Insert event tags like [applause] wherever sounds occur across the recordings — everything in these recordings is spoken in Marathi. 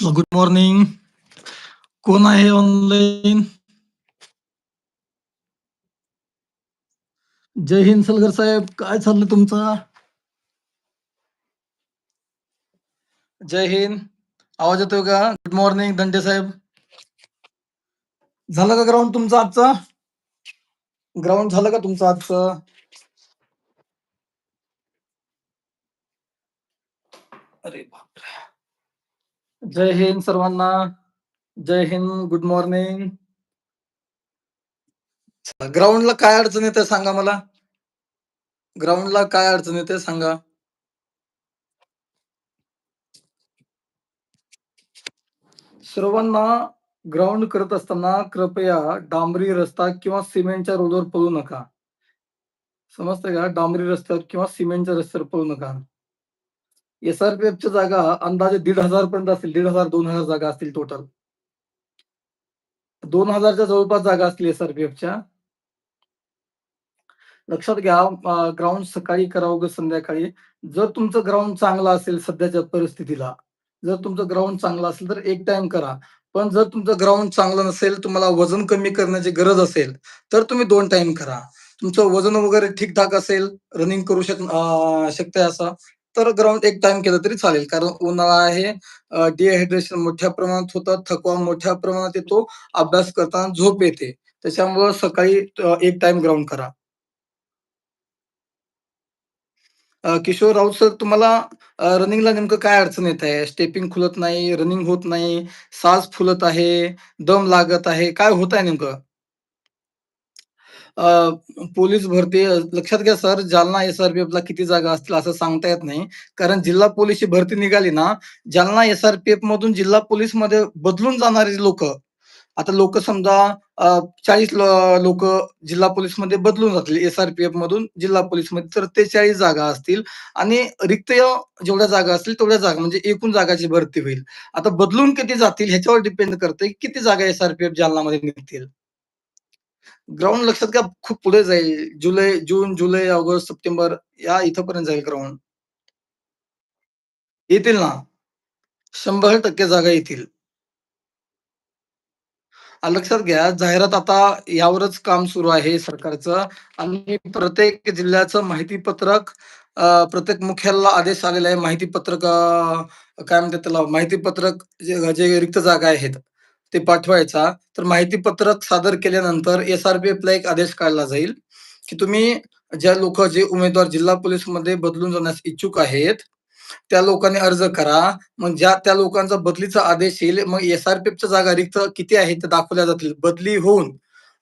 गुड मॉर्निंग कोण आहे ऑनलाईन जय हिंद सलगर साहेब काय चाललं तुमचं जय हिंद आवाज येतोय का गुड मॉर्निंग दंडे साहेब झालं का ग्राउंड तुमचं आजचं ग्राउंड झालं का तुमचं आजचं अरे बाप जय हिंद सर्वांना. जय हिंद गुड मॉर्निंग ग्राउंडला काय अडचण येते सांगा मला? ग्राउंडला काय अडचण येते सांगा? सर्वांना ग्राउंड करत असताना कृपया डांबरी रस्ता किंवा सिमेंटच्या रोडवर पळू नका. समजतंय का? डांबरी रस्त्यावर किंवा सिमेंटच्या रस्त्यावर पळू नका. एसआरपीएफच्या जागा अंदाजे दीड हजार पर्यंत असतील दीड हजार दोन हजार जागा असतील टोटल दोन हजारच्या जवळपास जागा असतील एसआरपीएफच्या. लक्षात घ्या ग्राउंड सकाळी करावं संध्याकाळी जर तुमचं ग्राउंड चांगलं असेल सध्याच्या परिस्थितीला जर तुमचं ग्राउंड चांगलं असेल तर एक टाइम करा. पण जर तुमचं ग्राउंड चांगलं नसेल तुम्हाला वजन कमी करण्याची गरज असेल तर तुम्ही दोन टाइम करा. तुमचं वजन वगैरे ठीकठाक असेल रनिंग करू शक शकते असं तर ग्राउंड एक टाइम केलं तरी चालेल. कारण उन्हाळा आहे डिहायड्रेशन मोठ्या प्रमाणात होतं थकवा मोठ्या प्रमाणात येतो अभ्यास करताना झोप येते. त्याच्यामुळं सकाळी एक टाइम ग्राउंड करा. किशोर राऊत सर तुम्हाला रनिंगला नेमकं काय अडचण येत आहे? स्टेपिंग खुलत नाही रनिंग होत नाही साज फुलत आहे दम लागत आहे काय होत आहे नेमकं? पोलीस भरती लक्षात घ्या सर जालना एसआरपीएफ ला किती जागा असतील असं सांगता येत नाही. कारण जिल्हा पोलीसची भरती निघाली ना जालना एसआरपीएफ मधून जिल्हा पोलीसमध्ये बदलून जाणारे लोक आता लोक समजा चाळीस लोक जिल्हा पोलीसमध्ये बदलून जातील एसआरपीएफ मधून जिल्हा पोलीसमध्ये तर ते चाळीस जागा असतील. आणि रिक्त जेवढ्या जागा असतील तेवढ्या जागा म्हणजे एकूण जागाची भरती होईल. आता बदलून किती जातील ह्याच्यावर डिपेंड करते किती जागा एसआरपीएफ जालनामध्ये निघतील. ग्राउंड लक्षात घ्या खूप पुढे जाईल. जुलै जून जुलै ऑगस्ट सप्टेंबर या इथंपर्यंत जाईल ग्राउंड. येतील ना? शंभर टक्के जागा येतील. लक्षात घ्या जाहिरात आता यावरच काम सुरू आहे सरकारचं. आणि प्रत्येक जिल्ह्याचं माहिती पत्रक प्रत्येक मुख्याला आदेश आलेला आहे. माहिती पत्रक काय म्हणतात त्याला? माहिती पत्रक जे रिक्त जागा आहेत. ते पाठवायचा. तर माहिती पत्रक सादर केल्यानंतर एस आर पी ला एक आदेश काढला जाईल की तुम्ही ज्या लोक जे उमेदवार जिल्हा पोलीसमध्ये बदलून जाण्यास इच्छुक आहेत त्या लोकांनी अर्ज करा. मग ज्या त्या लोकांचा बदलीचा आदेश येईल मग एसआरपीएफच्या जागा रिक्त किती आहेत ते दाखवल्या जातील. बदली होऊन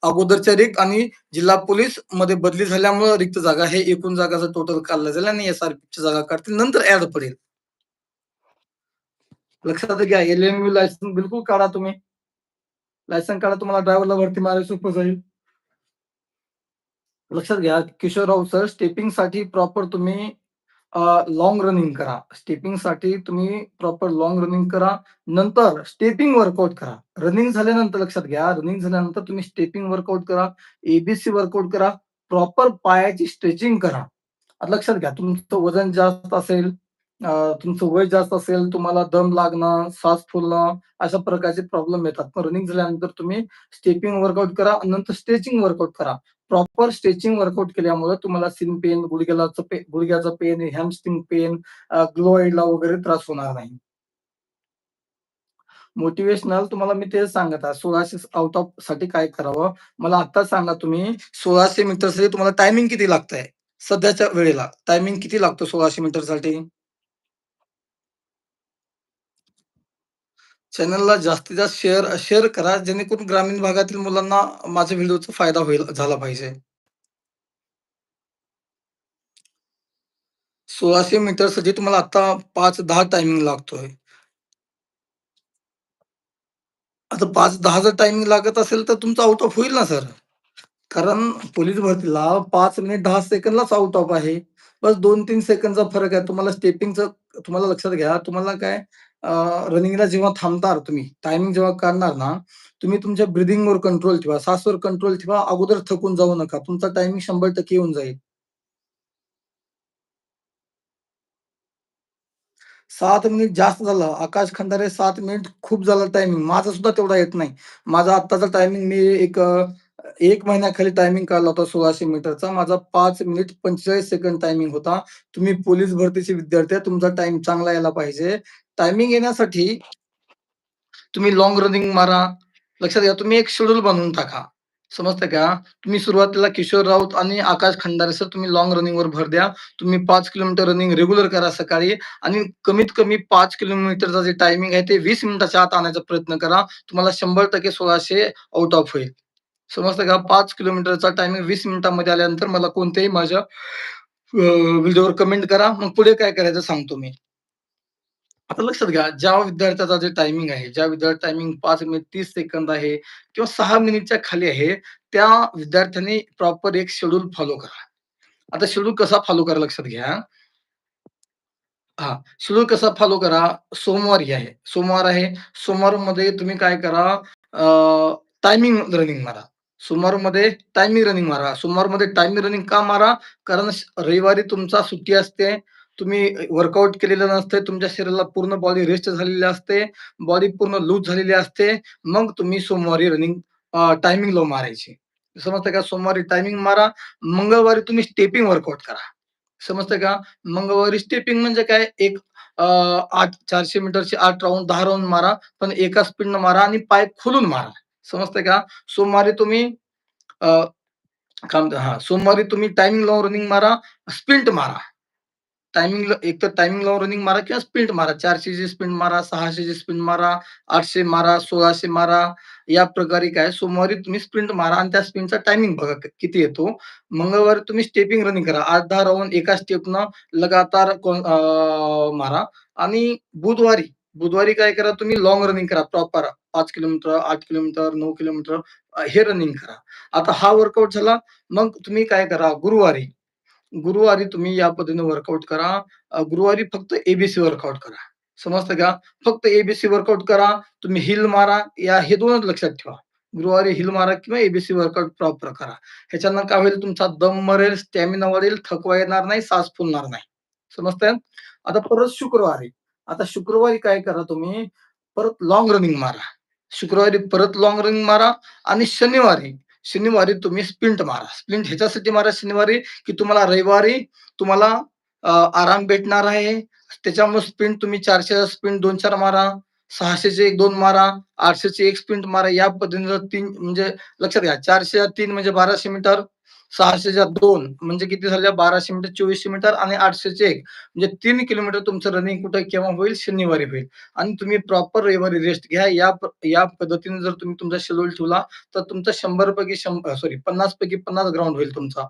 अगोदरच्या रिक्त आणि जिल्हा पोलीसमध्ये बदली झाल्यामुळे रिक्त जागा हे एकूण जागाचं टोटल काढलं जाईल आणि एस आर एसआरपीच्या जागा काढतील. नंतर ऍड पडेल. लक्षात घ्या एल एम यू लायसन बिलकुल काढा तुम्ही. लायसन काढा तुम्हाला ड्रायव्हरला भरती मारायला सोपं जाईल. लक्षात घ्या किशोरराव सर स्टेपिंगसाठी प्रॉपर तुम्ही लॉंग रनिंग करा. स्टेपिंगसाठी तुम्ही प्रॉपर लॉंग रनिंग करा. नंतर स्टेपिंग वर्कआउट करा. रनिंग झाल्यानंतर लक्षात घ्या रनिंग झाल्यानंतर तुम्ही स्टेपिंग वर्कआउट करा. एबीसी वर्कआउट करा. प्रॉपर पायाची स्ट्रेचिंग करा. लक्षात घ्या तुमचं वजन जास्त असेल तुमचं वय जास्त असेल तुम्हाला दम लागणं श्वास फुलणं अशा प्रकारचे प्रॉब्लेम येतात. पण रनिंग झाल्यानंतर तुम्ही स्टेपिंग वर्कआउट करा नंतर स्ट्रेचिंग वर्कआउट करा. प्रॉपर स्ट्रेचिंग वर्कआउट केल्यामुळे तुम्हाला सिन पेन गुडघ्याला गुडघ्याचा पेन हॅमस्टिंग पेन ग्लोईडला वगैरे त्रास होणार नाही. मोटिवेशनल तुम्हाला मी तेच सांगत आहे. सोळाशे आउट ऑफसाठी काय करावं? मला आता सांगा तुम्ही सोळाशे मीटरसाठी तुम्हाला टायमिंग किती लागत आहे सध्याच्या वेळेला टायमिंग किती लागतो सोळाशे मीटर चॅनलला जास्तीत जास्त शेअर शेअर करा, जेणेकरून ग्रामीण भागातील मुलांना माझ्या व्हिडिओचा फायदा होईल झाला पाहिजे. 1600 मीटरसाठी तुम्हाला आता 5:10 टायमिंग लागतोय. आता 5:10 जर टायमिंग लागत असेल, तर तुमचं आउट ऑफ होईल ना सर. कारण पोलीस भरतीला पाच मिनिट दहा सेकंदलाच आउट ऑफ आहे. बस 2-3 सेकंदचा फरक आहे. तुम्हाला स्टेपिंगचं तुम्हाला लक्षात घ्या, तुम्हाला काय रनिंगला जेव्हा थांबणार तुम्ही, टायमिंग जेव्हा काढणार ना, तुम्ही तुमच्या ब्रिदिंगवर कंट्रोल ठेवा, श्वासवर कंट्रोल ठेवा. अगोदर थकून जाऊ नका. तुमचा टायमिंग 100% येऊन जाईल. सात मिनिट जास्त झालं. आकाश खंदारे सात मिनिट खूप झालं टायमिंग. माझा सुद्धा तेवढा येत नाही. माझा आत्ताचा टायमिंग मी एक एक महिन्याखाली टायमिंग काढला होता सोळाशे मीटरचा. माझा पाच मिनिट 45 सेकंड टायमिंग होता. तुम्ही पोलीस भरतीचे विद्यार्थी आहे. तुमचा टाइम चांगला यायला पाहिजे. टायमिंग येण्यासाठी तुम्ही लॉंग रनिंग मारा. लक्षात घ्या, तुम्ही एक शेड्यूल बनवून टाका. समजतं का? तुम्ही सुरुवातीला किशोर राऊत आणि आकाश खंडारे सर तुम्ही लॉंग रनिंगवर भर द्या. तुम्ही पाच किलोमीटर रनिंग रेग्युलर करा सकाळी आणि कमीत कमी पाच किलोमीटरचा जे टायमिंग आहे ते वीस मिनिटाच्या आत आणायचा प्रयत्न करा. तुम्हाला 100% 1600 आउट ऑफ होईल. समजतं का? पाच किलोमीटरचा टायमिंग वीस मिनिटांमध्ये आल्यानंतर मला कोणत्याही माझ्या व्हिडिओवर कमेंट करा. मग पुढे काय करायचं सांगतो मी. आता लक्षात घ्या, ज्या विद्यार्थ्याचा जे टायमिंग आहे, ज्या विद्यार्थी टायमिंग पाच मिनिट तीस सेकंद आहे किंवा सहा मिनिटच्या खाली आहे, त्या विद्यार्थ्यांनी प्रॉपर एक शेड्यूल फॉलो करा. आता शेड्यूल कसा फॉलो करा लक्षात घ्या. हा शेड्यूल कसा फॉलो करा. सोमवारी आहे, सोमवार आहे. सोमवारमध्ये तुम्ही काय करा टायमिंग रनिंग मारा. सोमवारमध्ये टायमिंग रनिंग मारा. सोमवारमध्ये टायमिंग रनिंग का मारा? कारण रविवारी तुमचा सुट्टी असते. तुम्ही वर्कआउट केलेलं नसते. तुमच्या शरीराला पूर्ण बॉडी रेस्ट झालेली असते. बॉडी पूर्ण लूज झालेली असते. मग तुम्ही सोमवारी रनिंग टायमिंग लो मारायची. समजतं का? सोमवारी टायमिंग मारा. मंगळवारी तुम्ही स्टेपिंग वर्कआउट करा. समजतं का? मंगळवारी स्टेपिंग म्हणजे काय? एक आठ चारशे मीटरचे आठ राऊंड दहा राऊंड मारा. पण एका स्पीडनं मारा आणि पाय खोलून मारा. समजतंय का? सोमवारी तुम्ही काम काय सोमवारी तुम्ही टायमिंग लावून रनिंग मारा, स्प्रिंट मारा. टायमिंग एक तर टायमिंग लावून रनिंग मारा किंवा स्प्रिंट मारा. चारशे ची स्प्रिंट मारा, सहाशे ची स्प्रिंट मारा, आठशे मारा, सोळाशे मारा. या प्रकारे काय सोमवारी तुम्ही स्प्रिंट मारा आणि त्या स्प्रिंटचा टायमिंग बघा किती येतो. मंगळवारी तुम्ही स्टेपिंग रनिंग करा. 8-10 राउंड एका स्टेपनं लगातार मारा आणि बुधवारी, बुधवारी काय करा तुम्ही लॉंग रनिंग करा प्रॉपर पाच किलोमीटर, आठ किलोमीटर, नऊ किलोमीटर हे रनिंग करा. आता हा वर्कआउट झाला. मग तुम्ही काय करा गुरुवारी गुरुवारी तुम्ही या पद्धतीने वर्कआउट करा. गुरुवारी फक्त एबीसी वर्कआउट करा. समजतं का? फक्त एबीसी वर्कआउट करा. तुम्ही हिल मारा. या हे दोनच लक्षात ठेवा. गुरुवारी हिल मारा किंवा एबीसी वर्कआउट प्रॉपर करा. ह्याच्यानं काय होईल तुमचा दम मरेल, स्टॅमिना वाढेल, थकवा येणार नाही, सास फुलणार नाही. समजतंय? आता परत शुक्रवारी. आता शुक्रवारी काय करा तुम्ही परत लॉंग रनिंग मारा. शुक्रवारी परत लॉंग रनिंग मारा आणि शनिवारी, शनिवारी तुम्ही स्प्रिंट मारा. स्प्रिंट ह्याच्यासाठी मारा शनिवारी, की तुम्हाला रविवारी तुम्हाला आराम भेटणार आहे. त्याच्यामुळे स्प्रिंट तुम्ही चारशे स्प्रिंट 2-4 मारा. सहाशेचे एक दोन मारा. आठशेचे एक स्प्रिंट मारा. या पद्धतीनं तीन म्हणजे लक्षात घ्या 400 3 म्हणजे बाराशे मीटर. सहाशेच्या दोन म्हणजे किती झाल्या बाराशे मीटर चोवीसशे मीटर आणि आठशेचे एक म्हणजे तीन किलोमीटर तुमचं रनिंग कुठे केव्हा होईल? शनिवारी होईल आणि तुम्ही प्रॉपर रविवारी रेस्ट घ्या. या या पद्धतीने जर तुम्ही तुमचा शेड्यूल ठेवला, तर तुमचा शंभर पैकी शंभर सॉरी 50 पैकी 50 ग्राउंड होईल तुमचा.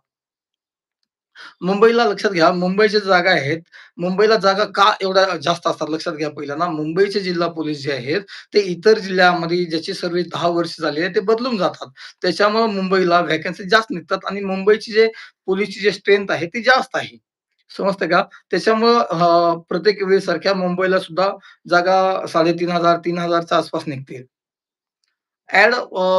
मुंबईला लक्षात घ्या, मुंबईच्या जागा आहेत. मुंबईला जागा का एवढ्या जास्त असतात लक्षात घ्या पहिल्यांदा मुंबईचे जिल्हा पोलीस जे आहेत, ते इतर जिल्ह्यामध्ये ज्याची सर्व्हिस दहा वर्ष झाली आहे, ते बदलून जातात. त्याच्यामुळे मुंबईला व्हॅकन्सी जास्त निघतात आणि मुंबईची जे पोलीसची जे स्ट्रेंथ आहे, ती जास्त आहे. समजते का? त्याच्यामुळं प्रत्येक वेळेसारख्या मुंबईला सुद्धा जागा साडेतीन हजार तीन हजारच्या आसपास निघतील. ऍड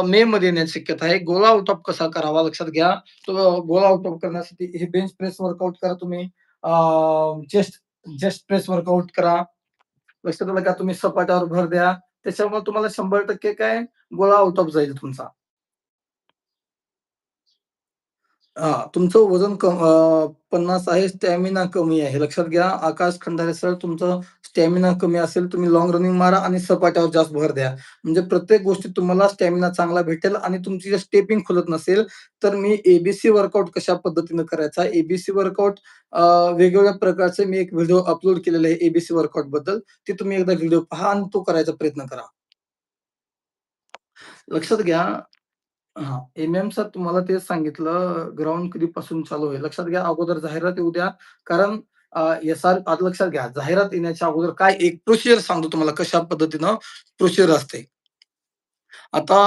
मे मध्ये येण्याची शक्यता आहे. गोला आउट ऑफ कसा करावा लक्षात घ्या. तो गोला आउट ऑफ करण्यासाठी हे बेंच प्रेस वर्कआउट करा तुम्ही. जेस्ट चेस्ट चेस्ट प्रेस वर्कआउट करा. लक्षात आलं का? तुम्ही सपाट्यावर भर द्या. त्याच्यामुळे तुम्हाला 100% काय गोळा आउट ऑफ जाईल तुमचा. हा तुमचं वजन कम पन्नास आहे, स्टॅमिना कमी आहे. लक्षात घ्या. आकाश खंडारे सर तुमचं स्टॅमिना कमी असेल, तुम्ही लॉंग रनिंग मारा आणि सपाट्यावर जास्त भर द्या. म्हणजे प्रत्येक गोष्टीत तुम्हाला स्टॅमिना चांगला भेटेल आणि तुमची जर स्टेपिंग खुलत नसेल, तर मी एबीसी वर्कआउट कशा पद्धतीनं करायचा, एबीसी वर्कआउट वेगवेगळ्या प्रकारचे मी एक व्हिडिओ अपलोड केलेला आहे एबीसी वर्कआउटबद्दल ते तुम्ही एकदा व्हिडिओ पहा आणि तो करायचा प्रयत्न करा. लक्षात घ्या हां, एम-एमचं तुम्हाला तेच सांगितलं ग्राउंड कधीपासून चालू होईल. लक्षात घ्या अगोदर जाहिरात येऊ द्या. कारण अ, एस-आर आता लक्षात घ्या जाहिरात येण्याच्या अगोदर काय एक प्रोसिजर सांगतो तुम्हाला कशा पद्धतीनं प्रोसिजर असते. आता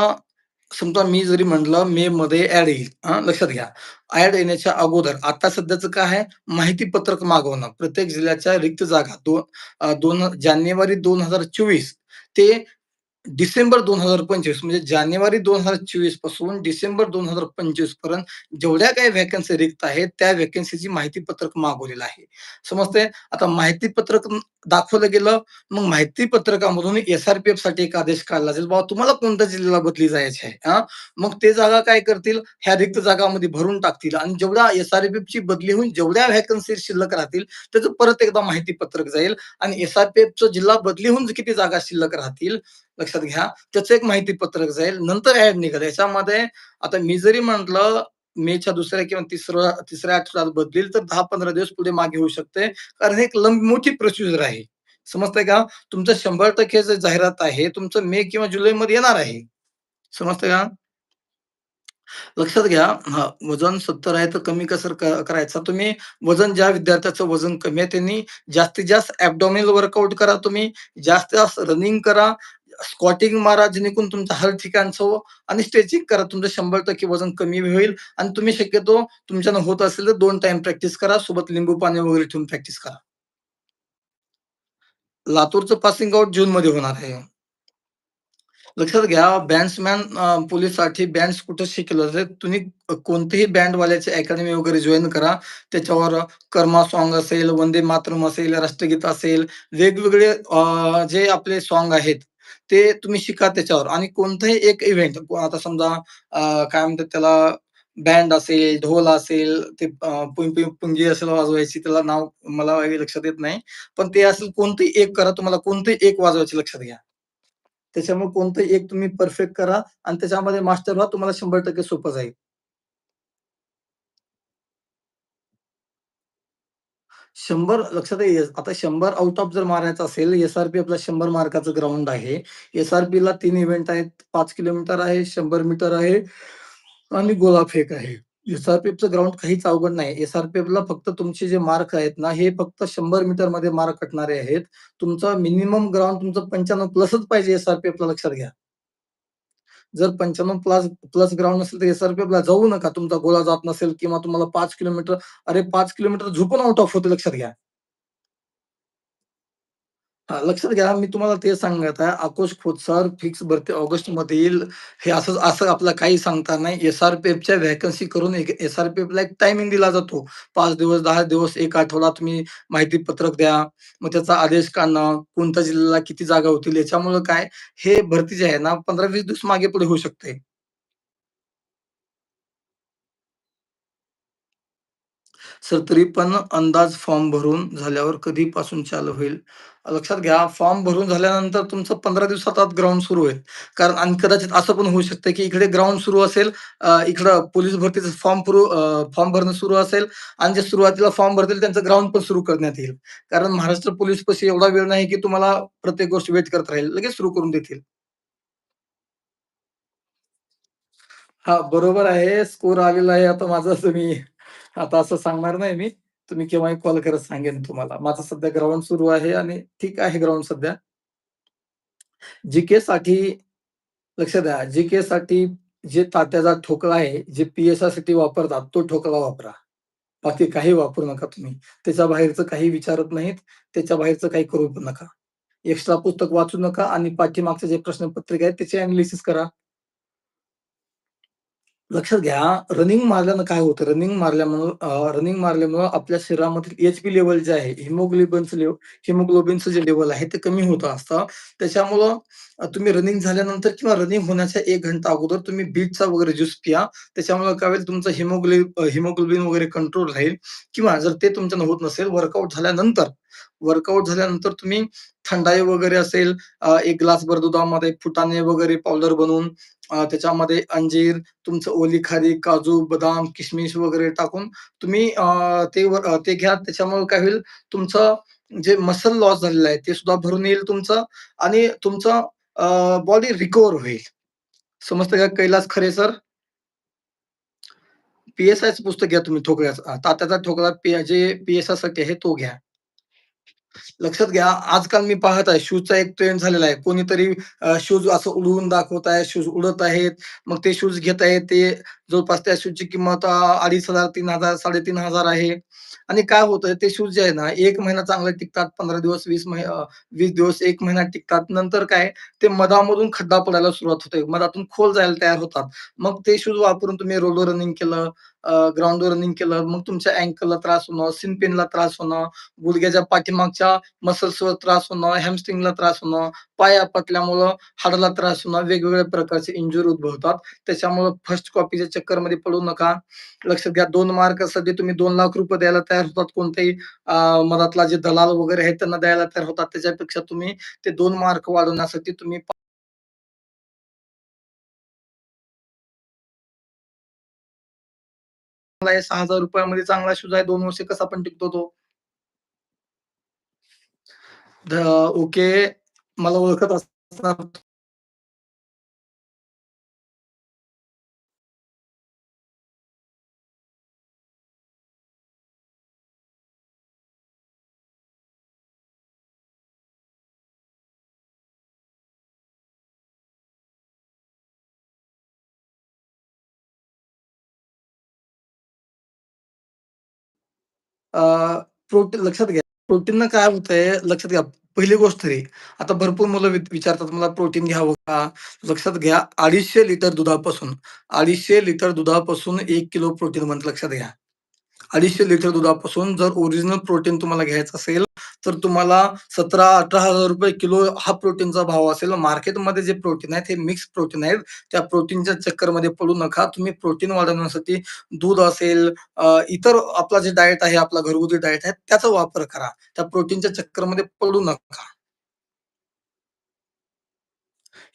समजा मी जरी म्हटलं मेमध्ये ॲड येईल हां, लक्षात घ्या. ॲड येण्याच्या अगोदर आता सध्याचं काय आहे माहिती पत्रक मागवणं. प्रत्येक जिल्ह्याच्या रिक्त जागा दोन अ, दोन जानेवारी 2024 ते डिसेंबर 2025 म्हणजे जानेवारी 2024 पासून डिसेंबर 2025 पर्यंत जेवढ्या काही व्हॅकन्सी रिक्त आहेत, त्या व्हॅकन्सीची माहिती पत्रक मागवलेलं आहे. समजते आता माहिती पत्रक दाखवलं गेलं, मग माहिती पत्रकामधून एस-आर-पी-एफसाठी एक आदेश काढला जाईल. बाबा तुम्हाला कोणत्या जिल्ह्याला बदली जायची आहे. हा मग ते जागा काय करतील, ह्या रिक्त जागामध्ये भरून टाकतील आणि जेवढ्या एस-आर-पी-एफची बदली होऊन जेवढ्या व्हॅकन्सी शिल्लक राहतील, त्याचं परत एकदा माहिती पत्रक जाईल आणि एस-आर-पी-एफचा जिल्हा बदली होऊन किती जागा शिल्लक राहतील, लक्षात घ्या. त्याचं एक माहिती पत्रक जाईल. नंतर ऍड निघाल याच्यामध्ये आता मी जरी म्हटलं मेच्या दुसऱ्या किंवा तिसऱ्या तिसऱ्या आठवड्यात बदलील, तर 10-15 दिवस पुढे मागे होऊ शकते. कारण हे एक लंब मोठी प्रोसिजर आहे. समजतंय का? तुमचं 100% जे जाहिरात आहे, तुमचं मे किंवा जुलैमध्ये येणार आहे. समजतंय का? लक्षात घ्या हा वजन 70 आहे तर कमी कसं करायचा तुम्ही वजन ज्या विद्यार्थ्याचं वजन कमी आहे त्यांनी जास्तीत जास्त ॲब्डोमिनल वर्कआउट करा तुम्ही. जास्तीत जास्त रनिंग करा, स्कॉटिंग मारा जेणेकरून तुमचं हर ठिकाणचं आणि स्ट्रेचिंग करा. तुमचं 100% वजन कमी होईल आणि तुम्ही शक्यतो तुमच्यानं होत असेल तर दोन टाईम प्रॅक्टिस करा. सोबत लिंबू पाणी वगैरे ठेवून प्रॅक्टिस करा. लातूरचं पासिंग आउट जून मध्ये होणार आहे. लक्षात घ्या बँड्समॅन पोलीससाठी बँड्स कुठं शिकलं असेल तुम्ही कोणतेही बँडवाल्याची अकॅडमी वगैरे जॉईन करा. त्याच्यावर कर्मा सॉन्ग असेल, वंदे मातरम असेल, राष्ट्रगीत असेल, वेगवेगळे जे आपले सॉन्ग आहेत, ते तुम्ही शिका त्याच्यावर आणि कोणताही एक इव्हेंट आता समजा काय म्हणतात त्याला बँड असेल, ढोल असेल, ते पुं पुंगी असेल वाजवायची त्याला नाव मला लक्षात येत नाही. पण ते असेल कोणतंही एक करा. तुम्हाला कोणतंही एक वाजवायचे लक्षात घ्या. त्याच्यामुळे कोणतंही एक तुम्ही परफेक्ट करा आणि त्याच्यामध्ये मास्टर व्हा. तुम्हाला 100% सोपं जाईल. शंभर लक्षात आहे आता शंभर आउट ऑफ जर मारायचं असेल, एस-आर-पी आपला शंभर मार्काचं ग्राउंड आहे. एसआरपी ला तीन इव्हेंट आहेत. पाच किलोमीटर आहे, शंभर मीटर आहे आणि गोलाफेक आहे. एसआरपीएफचं ग्राउंड काहीच अवघड नाही. एसआरपीएफला फक्त तुमचे जे मार्क आहेत ना, हे फक्त शंभर मीटरमध्ये मार्क कटणारे आहेत. तुमचा मिनिमम ग्राउंड तुमचं 95 प्लसच पाहिजे एस-आर-पी-एफला लक्षात घ्या. जर 95 प्लस प्लस ग्राउंड नसेल तर एस आर पीला जाऊ नका. तुमचा गोळा जात नसेल किंवा तुम्हाला पाच किलोमीटर अरे पाच किलोमीटर झोपून आउट ऑफ होते लक्षात घ्या. लक्षात घ्या. मी तुम्हाला ते सांगत आहे. आकोश खोतसार फिक्स भरती ऑगस्टमध्ये येईल. हे असं असं आपला काही सांगता नाही. एस-आर-पी-एफच्या व्हॅकन्सी करून एक एस-आर-पी-एफला एक टायमिंग दिला जातो. पाच दिवस, दहा दिवस, एक आठवडा तुम्ही माहिती पत्रक द्या. मग त्याचा आदेश काढणं, कोणत्या जिल्ह्याला किती जागा होतील याच्यामुळे काय हे भरती जे आहे ना 15-20 दिवस मागे-पुढे होऊ शकते. सर तरी पण अंदाज फॉर्म भरून झाल्यावर कधीपासून चालू होईल? लक्षात घ्या फॉर्म भरून झाल्यानंतर तुमचं 15 दिवसात आत ग्राउंड सुरू होईल. कारण आणि कदाचित असं पण होऊ शकतं, की इकडे ग्राउंड सुरू असेल, इकडं पोलीस भरतीचं फॉर्म फॉर्म भरणं सुरू असेल आणि जे सुरुवातीला फॉर्म भरतील त्यांचं ग्राउंड पण सुरू करण्यात येईल. कारण महाराष्ट्र पोलीसपाशी एवढा वेळ नाही, की तुम्हाला प्रत्येक गोष्ट वेट करत राहील. लगेच सुरू करून देतील. हा बरोबर आहे. स्कोर आलेला आहे. आता माझा तुम्ही आता असं सांगणार नाही मी. तुम्ही केव्हाही कॉल करत सांगेन तुम्हाला. माझा सध्या ग्राउंड सुरू आहे आणि ठीक आहे ग्राउंड सध्या. जी केएससाठी लक्ष द्या, जी-केसाठी जे तात्याचा ठोकळा आहे, जे पीएससाठी वापरतात, तो ठोकळा वापरा. बाकी काही वापरू नका तुम्ही. त्याच्या बाहेरचं काही विचारत नाहीत. त्याच्या बाहेरचं काही करू पण नका. एक्स्ट्रा पुस्तक वाचू नका आणि पाठीमागचे जे प्रश्नपत्रिका आहेत त्याचे अनालिसिस करा. लक्षात घ्या, रनिंग मारल्यानं काय होतं, रनिंग मारल्यामुळं रनिंग मारल्यामुळं आपल्या शरीरामधील एच-बी लेवल जे आहे, हिमोग्लोबिनचं लेव हिमोग्लोबिनचं जे लेवल आहे ते कमी होत असतं. त्याच्यामुळं तुम्ही रनिंग झाल्यानंतर किंवा रनिंग होण्याच्या एक घंटा अगोदर तुम्ही बीटचा वगैरे ज्यूस प्या. त्याच्यामुळं काय होईल तुमचं हिमोग्लो हिमोग्लोबिन वगैरे कंट्रोल राहील किंवा जर ते तुमच्यानं होत नसेल, वर्कआउट झाल्यानंतर वर्कआउट झाल्यानंतर तुम्ही थंडाई वगैरे असेल, अ, 1 ग्लासभर दुधामध्ये फुटाणे वगैरे पावडर बनवून त्याच्यामध्ये अंजीर, तुमचं ओली खारी काजू, बदाम, किशमिश वगैरे टाकून तुम्ही ते ते घ्या. त्याच्यामुळे काय होईल तुमचं जे मसल लॉस झालेलं आहे ते सुद्धा भरून येईल तुमचं आणि तुमचं बॉडी रिकवर होईल. समजतं का कैलास खरे सर? पीएसआयचं पुस्तक घ्या तुम्ही ठोकळ्याचं. तात्याचा ठोकळा पी जे पीएसआयसाठी आहे तो घ्या. लक्षात घ्या, आजकाल मी पाहत आहे शूजचा एक ट्रेंड झालेला आहे. कोणीतरी शूज असं उडवून दाखवत आहे, शूज उडत आहेत. मग ते शूज घेत आहेत. ते जवळपास त्या शूजची किंमत अडीच हजार तीन हजार साडेतीन हजार आहे. आणि काय होतंय ते शूज जे आहे ना, एक महिना चांगले टिकतात, 15 दिवस, वीस महि अ, 20 दिवस, एक महिना टिकतात. नंतर काय ते मधामधून खड्डा पडायला सुरुवात होते. मधातून खोल जायला तयार होतात. मग ते शूज वापरून तुम्ही रोडवर रनिंग केलं, ग्राउंडवर रनिंग केलं, मग तुमच्या अँकलला त्रास होणं, सिनपेनला त्रास होणं, गुडघ्याच्या पाठीमागच्या मसल्सवर त्रास होणं, हॅमस्ट्रिंगला त्रास होणं, पाय आपटल्यामुळं हाडाला त्रास होणं, वेगवेगळ्या प्रकारचे इंजुरी उद्भवतात. त्याच्यामुळं फर्स्ट कॉपीच्या चक्करमध्ये पडू नका. लक्षात घ्या 2 मार्कासाठी तुम्ही दोन लाख रुपये द्यायला तयार होतात. कोणत्याही मधातला जे दलाल वगैरे आहेत त्यांना द्यायला तयार होतात. त्याच्यापेक्षा तुम्ही ते दोन मार्क वाढवण्यासाठी तुम्ही चांगला आहे ₹6,000 मध्ये चांगला शूज आहे. दोन वर्ष कसा पण टिकतो तो. ओके. मला ओळखत असणार प्रोटीन लक्षात घ्या. प्रोटीन काय होतंय लक्षात घ्या. पहिली गोष्ट तरी आता भरपूर मुलं विचारतात मला प्रोटीन घ्यावं का? लक्षात घ्या 250 लिटर दुधापासून 250 लिटर दुधापासून एक किलो प्रोटीन बनतं लक्षात घ्या. 250 लिटर दुधापासून जर ओरिजिनल प्रोटीन तुम्हाला घ्यायचं असेल, तर तुम्हाला सतरा अठरा हजार रुपये किलो हा प्रोटीनचा भाव असेल. मार्केटमध्ये जे प्रोटीन आहेत, हे मिक्स प्रोटीन आहेत. त्या प्रोटीनच्या चक्करमध्ये पडू नका. तुम्ही प्रोटीन वाढवण्यासाठी दूध असेल, इतर आपला जे डायट आहे, आपला घरगुती डाएट आहे, त्याचा वापर करा. त्या प्रोटीनच्या चक्करमध्ये पडू नका.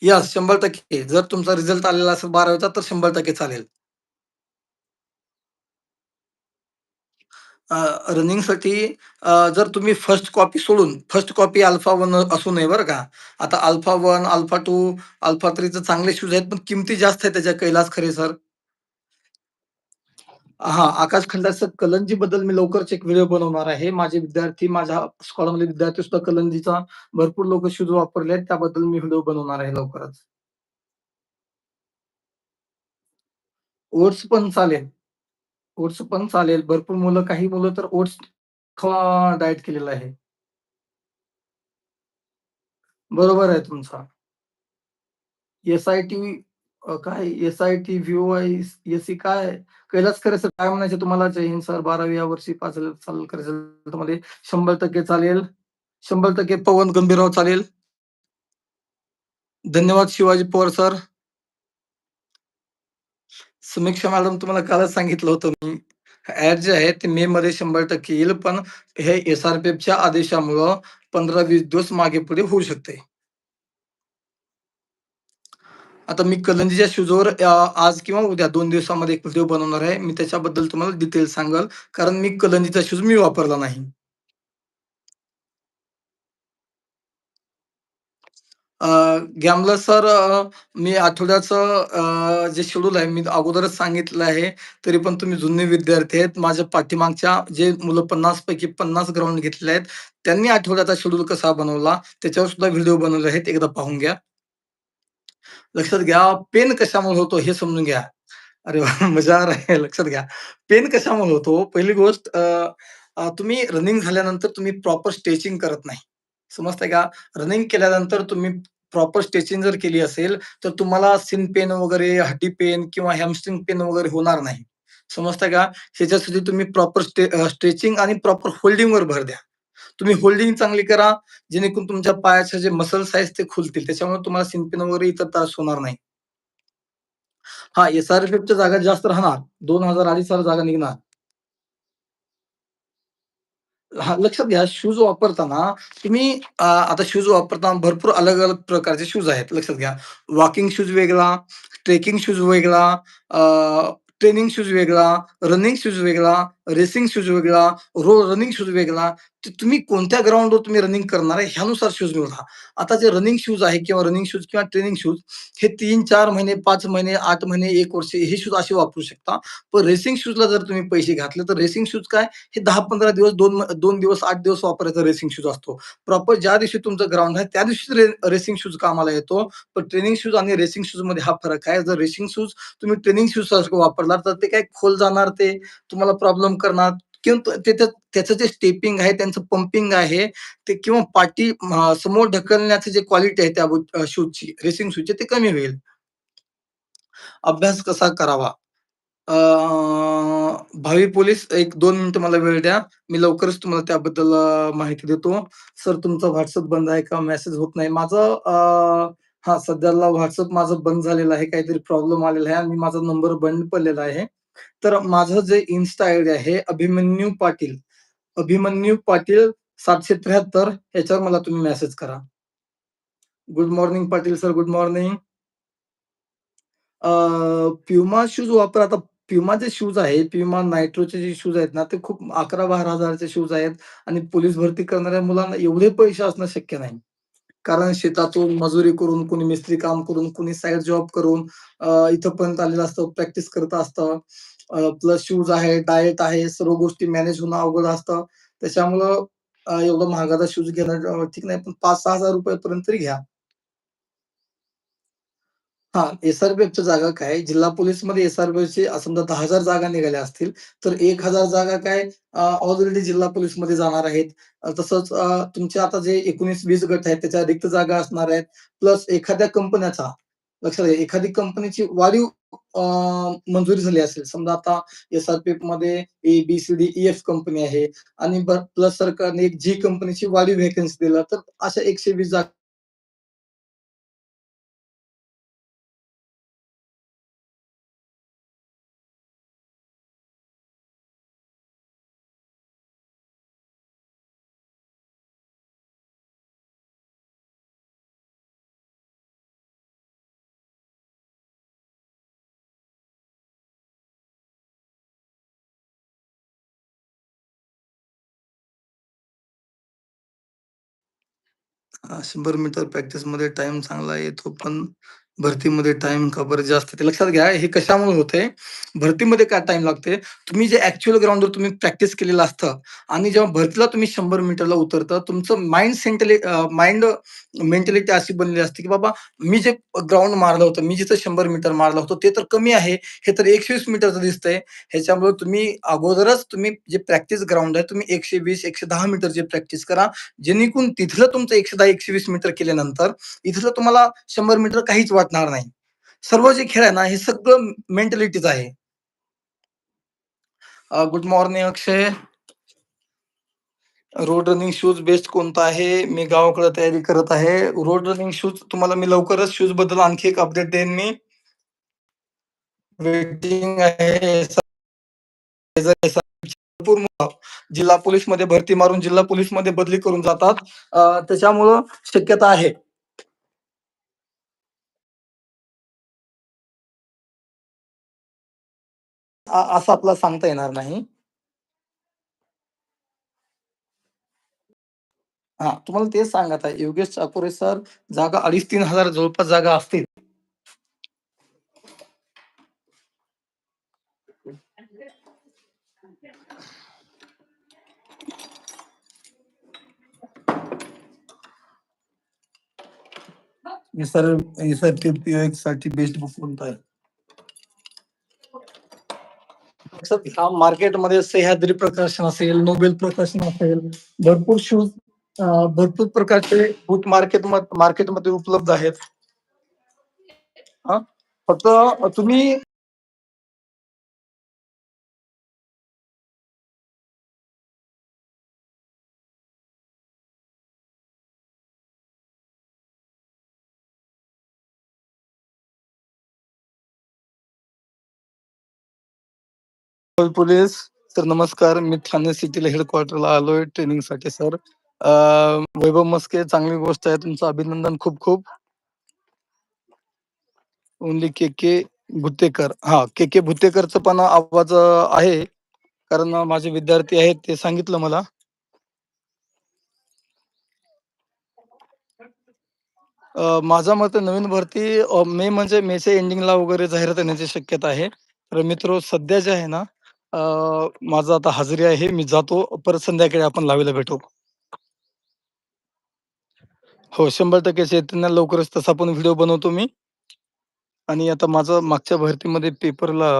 यस शंभर टक्के जर तुमचा रिझल्ट आलेला असेल 12वीचा तर 100% चालेल. रनिंगसाठी जर तुम्ही फर्स्ट कॉपी सोडून फर्स्ट कॉपी अल्फा वन असू नये बरं का. आता alpha one alpha two alpha थ्रीचे चांगले शूज आहेत, पण किमती जास्त आहेत त्याच्या कैलास खरे सर. हा आकाश खंडाचं कलंजीबद्दल मी लवकरच एक व्हिडिओ बनवणार आहे. माझे विद्यार्थी, माझ्या स्कॉलरमधले विद्यार्थी सुद्धा कलंजीचा भरपूर लोक शूज वापरले आहेत. त्याबद्दल मी व्हिडिओ बनवणार आहे लवकरच. ओट्स पण चालेल. ओट्स पण चालेल. भरपूर मुलं काही मुलं तर ओट्स डाएट केलेला आहे. बरोबर आहे तुमचा. एस-आय-टी काय एस-आय-टी, व्ही आय एस-सी काय? कैलास खरे सर काय म्हणायचे तुम्हाला? जय हिंद सर. 12वी या वर्षी पाच झाले चालेल का रिझल्टमध्ये? 100% चालेल. 100% पवन गंभीरराव चालेल. धन्यवाद शिवाजी पवार सर. समीक्षा मॅडम तुम्हाला कालच सांगितलं होतं मी. ऍड जे आहे ते मे मध्ये शंभर टक्के येईल. पण हे एस-आर-पी-एफच्या आदेशामुळं 15-20 दिवस मागे-पुढे होऊ शकते. आता मी कलंजीच्या शूजवर आज किंवा उद्या दोन दिवसामध्ये एक व्हिडिओ बनवणार आहे. मी त्याच्याबद्दल तुम्हाला डिटेल सांगेल. कारण मी कलंजीचा शूज मी वापरला नाही. अ, गॅमला सर मी आठवड्याचं जे शेड्यूल आहे मी अगोदरच सांगितलं आहे. तरी पण तुम्ही जुने विद्यार्थी आहेत. माझ्या पाठीमागच्या जे मुलं 50 पैकी 50 ग्राउंड घेतलेले आहेत. त्यांनी आठवड्याचा शेड्यूल कसा बनवला त्याच्यावर सुद्धा व्हिडिओ बनवले आहेत. एकदा पाहून घ्या. लक्षात घ्या, पेन कशामुळे होतो हे समजून घ्या. अरे [laughs] मजा आहे लक्षात घ्या. पेन कशामुळे होतो? पहिली गोष्ट तुम्ही रनिंग झाल्यानंतर तुम्ही प्रॉपर स्ट्रेचिंग करत नाही. समजतंय का? रनिंग केल्यानंतर तुम्ही प्रॉपर स्ट्रेचिंग जर केली असेल, तर तुम्हाला सिन पेन वगैरे, हड्डी पेन किंवा हॅमस्ट्रिंग पेन वगैरे होणार नाही. समजतंय का? ह्याच्यासाठी तुम्ही प्रॉपर स्ट्रेचिंग आणि प्रॉपर होल्डिंगवर भर द्या. तुम्ही होल्डिंग चांगली करा, जेणेकरून तुमच्या पायाचे जे मसल्स आहेत ते खुलतील. त्याच्यामुळे तुम्हाला सिनपेन वगैरे इतर त्रास होणार नाही. हा एस-आर-एफ-एफच्या जागा जास्त राहणार. दोन हजार अडीच हजार जागा निघणार. हा लक्षात घ्या शूज वापरताना तुम्ही अ, आता शूज वापरताना भरपूर अलग-अलग प्रकारचे शूज आहेत. लक्षात घ्या. वॉकिंग शूज वेगळा, ट्रेकिंग शूज वेगळा, अ, ट्रेनिंग शूज वेगळा, रनिंग शूज वेगळा, रेसिंग शूज वेगळा, रो रनिंग शूज वेगळा. तुम्ही कोणत्या ग्राउंडवर तुम्ही रनिंग करणार आहे ह्यानुसार शूज निवडा. आता जे रनिंग शूज आहे किंवा रनिंग शूज किंवा ट्रेनिंग शूज हे 3-4 महिने, पाच महिने, आठ महिने, एक वर्ष हे शूज असे वापरू शकता. पण रेसिंग शूजला जर तुम्ही पैसे घातले तर रेसिंग शूज काय हे 10-15 दिवस 2 2 दिवस, आठ दिवस वापरायचा रेसिंग शूज असतो. प्रॉपर ज्या दिवशी तुमचं ग्राउंड आहे त्या दिवशीच रे रेसिंग शूज कामाला येतो. पण ट्रेनिंग शूज आणि रेसिंग शूजमध्ये हा फरक आहे. जर रेसिंग शूज तुम्ही ट्रेनिंग शूज सारखं वापरला तर ते काय खोल जाणार ते तुम्हाला प्रॉब्लेम करणार किंवा त्याचं जे स्टेपिंग आहे, त्यांचं पंपिंग आहे, ते किंवा पाठी समोर ढकलण्याची जी क्वालिटी आहे त्या शूजची, रेसिंग शूजची ते कमी होईल. अभ्यास कसा करावा? भावी पोलीस 1-2 मिनिटं मला वेळ द्या. मी लवकरच तुम्हाला त्याबद्दल माहिती देतो. सर तुमचा व्हॉट्सअप बंद आहे का? मेसेज होत नाही. माझं हा सध्याला व्हॉट्सअप माझं बंद झालेलं आहे. काहीतरी प्रॉब्लेम आलेला आहे आणि माझा नंबर बंद पडलेला आहे. तर माझं जे इन्स्टा आयडी आहे अभिमन्यू पाटील. अभिमन्यू पाटील सातशे त्र्याहत्तर याच्यावर मला तुम्ही मेसेज करा. Good morning Patil sir, good morning. अ, शूज वापर आता प्युमाचे शूज आहे, प्युमा नायट्रोचे जे शूज आहेत ना, ते खूप 11-12 हजाराचे शूज आहेत आणि पोलीस भरती करणाऱ्या मुलांना एवढे पैसे असणं शक्य नाही. कारण शेतातून मजुरी करून, कुणी मिस्त्री काम करून, कुणी साईड जॉब करून इथपर्यंत आलेलं असतं, प्रॅक्टिस करत असतं. प्लस शूज आहे, डाएट आहे, सर्व गोष्टी मॅनेज होणं अवघड असतं. त्याच्यामुळं एवढं महागाचा शूज घेणं ठीक नाही. पण ₹5,000-6,000 पर्यंत तरी घ्या. हा एस-आर-पी-एफच्या जागा काय, जिल्हा पोलिसमध्ये एस-आर-पी-एफची समजा 10,000 जागा निघाल्या असतील, तर एक हजार जागा काय ऑलरेडी जिल्हा पोलिसमध्ये जाणार आहेत. तसंच तुमचे आता जे 19-20 गट आहेत, त्याच्या रिक्त जागा असणार आहेत. प्लस एखाद्या कंपन्याचा लक्षात घ्या, एखादी कंपनीची वाढीव मंजुरी झाली असेल. समजा आता एस-आर-पी-एफमध्ये A, B, C, D, E F company आहे आणि प्लस सरकारने एक जी कंपनीची वाढीव व्हॅकन्सी दिला तर अशा 120 जागा अ, 100 मीटर प्रॅक्टिसमध्ये टाइम चांगला येतो, पण भरतीमध्ये टाईम का बरं जास्त ते लक्षात घ्या, हे कशामुळे होतंय? भरतीमध्ये काय टाईम लागते? तुम्ही जे ऍक्च्युअल ग्राउंडवर तुम्ही प्रॅक्टिस केलेलं असतं आणि जेव्हा भरतीला तुम्ही शंभर मीटरला उतरता, तुमचं माइंड सेंटली माइंड मेंटॅलिटी अशी बनलेली असते, की बाबा मी जे ग्राउंड मारलं होतं, मी जिथं शंभर मीटर मारलं होतं, ते तर कमी आहे. हे तर 120 मीटरचं दिसतंय. ह्याच्यामुळे तुम्ही अगोदरच तुम्ही जे प्रॅक्टिस ग्राउंड आहे, तुम्ही 120-110 मीटरची प्रॅक्टिस करा. जेणेकरून तिथलं तुमचं 110-120 मीटर केल्यानंतर, इथलं तुम्हाला शंभर मीटर काहीच पटणार नाही. सर्व जे खेळ आहे ना, हे सगळं मेंटॅलिटीच आहे. Good morning Akshay. Road running shoes best कोणता आहे? मी गावाकडे तयारी करत आहे. रोड रनिंग शूज तुम्हाला मी लवकरच शूजबद्दल आणखी एक अपडेट देईन मी. वेटिंग आहे. पोलीसमध्ये भरती मारून जिल्हा पोलीसमध्ये बदली करून जातात. त्याच्यामुळं शक्यता आहे. असं आपल्याला सांगता येणार नाही. हा तुम्हाला तेच सांगत आहे. योगेश चाकोरे सर जागा अडीच तीन हजार जवळपास जागा असतील. एस-आर बेस्ट बुक कोणता आहे? लक्षात मार्केटमध्ये सह्याद्री प्रकाशन असेल, नोबेल प्रकाशन असेल, भरपूर शूज भरपूर प्रकारचे बूट मार्केट मार्केटमध्ये उपलब्ध आहेत. फक्त तुम्ही पोलीस सर नमस्कार. मी ठाणे सिटीला हेडक्वार्टरला आलोय ट्रेनिंगसाठी सर. वैभव मस्के चांगली गोष्ट आहे. तुमचं अभिनंदन खूप-खूप. Only K K Bhutekar. हा के-के भुतेकरचा पण आवाज आहे. कारण माझे विद्यार्थी आहेत ते सांगितलं मला. माझा मत नवीन भरती मे म्हणजे मेच्या एंडिंगला वगैरे जाहिरात येण्याची शक्यता आहे. तर मित्र सध्या जे आहे ना माझं आता हजेरी आहे. मी जातो. परत संध्याकाळी आपण लावीला भेटू. हो, शंभर टक्के त्यांना लवकरच तसा पण व्हिडिओ बनवतो मी. आणि आता माझं मागच्या भरतीमध्ये पेपरला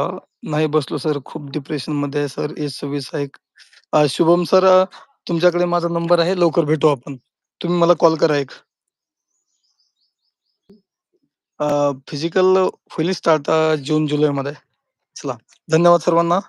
नाही बसलो सर. खूप डिप्रेशनमध्ये आहे सर. एज 26 आहे. शुभम सर तुमच्याकडे माझा नंबर आहे. लवकर भेटू आपण. तुम्ही मला कॉल करा एक. फिजिकल होईल स्टार्ट अ, जून जुलैमध्ये. चला, धन्यवाद सर्वांना.